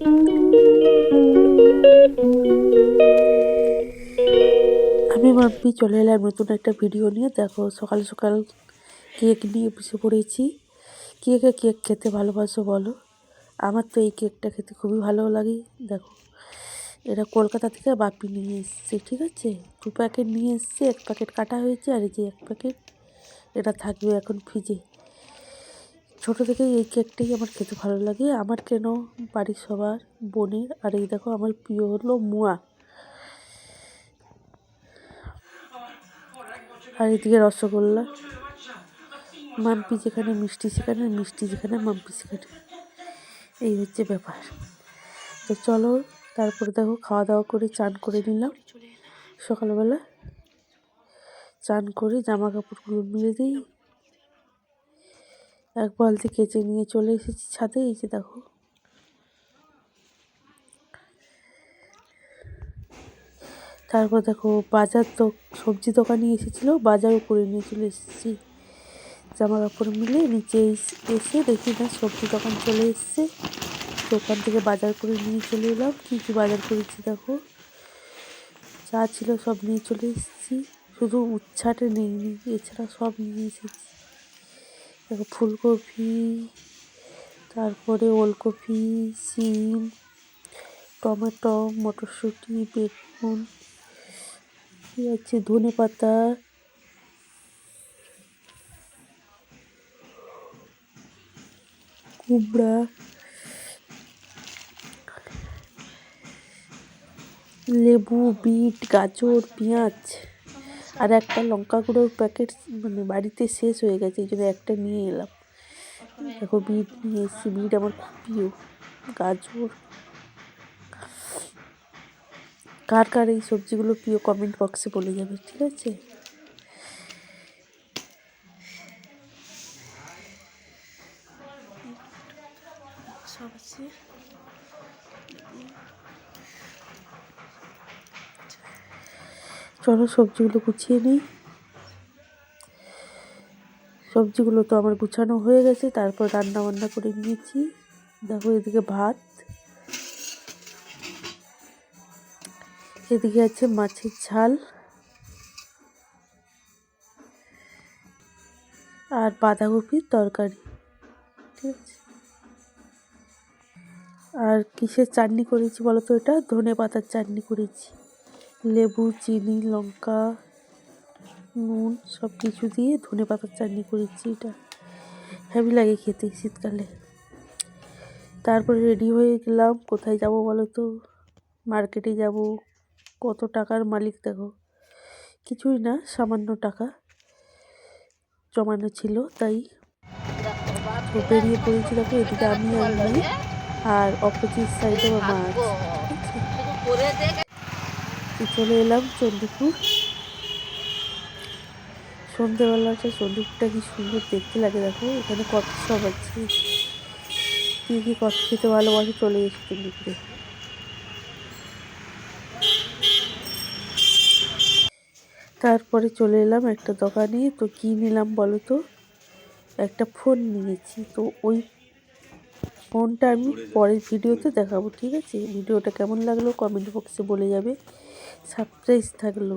আমি মাম্পি চলে এলাম নতুন একটা ভিডিও নিয়ে। দেখো, সকাল সকাল কেক নিয়ে বসে পড়েছি। কে কে কেক খেতে ভালোবাসো বলো। আমার তো এই কেকটা খেতে খুবই ভালো লাগে। দেখো, এটা কলকাতা থেকে বাপি নিয়ে এসছে, ঠিক আছে? দু প্যাকেট নিয়ে এসছে, এক প্যাকেট কাটা হয়েছে, আর এই যে এক প্যাকেট এটা থাকবে এখন ফ্রিজে ছোটো থেকেই এই কেকটাই আমার খেতে ভালো লাগে। আমার কেন বাড়ির সবার বোনের? আর এই দেখো আমার প্রিয় হলো মুয়া। আর এদিকে রসগোল্লা। মাম্পি যেখানে, মিষ্টি সেখানে, মিষ্টি যেখানে, মাম্পি সেখানে। এই হচ্ছে ব্যাপার। তো চলো, তারপরে দেখো খাওয়া দাওয়া করে চান করে নিলাম। সকালবেলা চান করে জামা কাপড়গুলো মিলে দিই। এক বালতি কেচে নিয়ে চলে এসেছি ছাদে, এই যে দেখো। তারপর দেখো, বাজার তো, সবজি দোকানে এসেছিল বাজারও করে নিয়ে চলে এসেছি। জামা কাপড় মিলে নিচে এস- দেখি না, সবজি দোকান চলে এসছে। দোকান থেকে বাজার করে নিয়ে চলে এলাম। কী কী বাজার করেছি দেখো? যা ছিল সব নিয়ে চলে এসেছি। শুধু উচ্ছাটে নিইনি এছাড়া সব নিয়ে এসেছি। ফুলকপি, তারপরে ওলকপি, সিম, টমেটো, মটরশুঁটি, বেগুন আছে ধনে পাতা। কুমড়া। লেবু, বিট, গাজর, পেঁয়াজ। আর একটা লঙ্কা গুঁড়োর প্যাকেট মানে বাড়িতে শেষ হয়ে গেছে, এই জন্য একটা নিয়ে এলাম। দেখো বিট নিয়ে এসেছি, বিট আমার খুব প্রিয়। গাজর। কার কার এই সবজিগুলো প্রিয় কমেন্ট বক্সে বলে যাবে, ঠিক আছে? আছে। চলো সবজিগুলো গুছিয়ে নিই। সবজিগুলো তো আমার গুছানো হয়ে গেছে, তারপর রান্না বান্না করে নিয়েছি। দেখো এদিকে ভাত, এদিকে আছে মাছের ঝাল, আর বাঁধাকপির তরকারি, ঠিক আছে? আর কিসের চাটনি করেছি বলো তো এটা? ধনে পাতার চাটনি করেছি। লেবু, চিনি, লঙ্কা, নুন সব কিছু দিয়ে ধনে পাতার চাটনি করেছি এটা। হেভি লাগে খেতে শীতকালে। তারপরে রেডি হয়ে গেলাম, কোথায় যাব বলো তো মার্কেটে যাব। কত টাকার মালিক দেখো? কিছুই না, সামান্য টাকা জমানো ছিল, তাই বেরিয়ে পড়েছি দেখো, এদিকে আমি আর আর অপোজিট সাইডে আমার চলে এলাম চণ্ডীপুর সন্ধেবেলাটা চণ্ডীপুরটা কি সুন্দর দেখতে লাগে দেখো, এখানে কত সব আছে। কী কী কত খেতে ভালোবাসে চলে এসে চণ্ডীপুরে তারপরে চলে এলাম একটা দোকানে, তো কী নিলাম বলো তো? একটা ফোন নিয়েছি, তো ওই ফোনটা আমি পরের ভিডিওতে দেখাবো, ঠিক আছে? ভিডিওটা কেমন লাগল কমেন্ট বক্সে বলে যাবে। সারপ্রাইজ থাকল।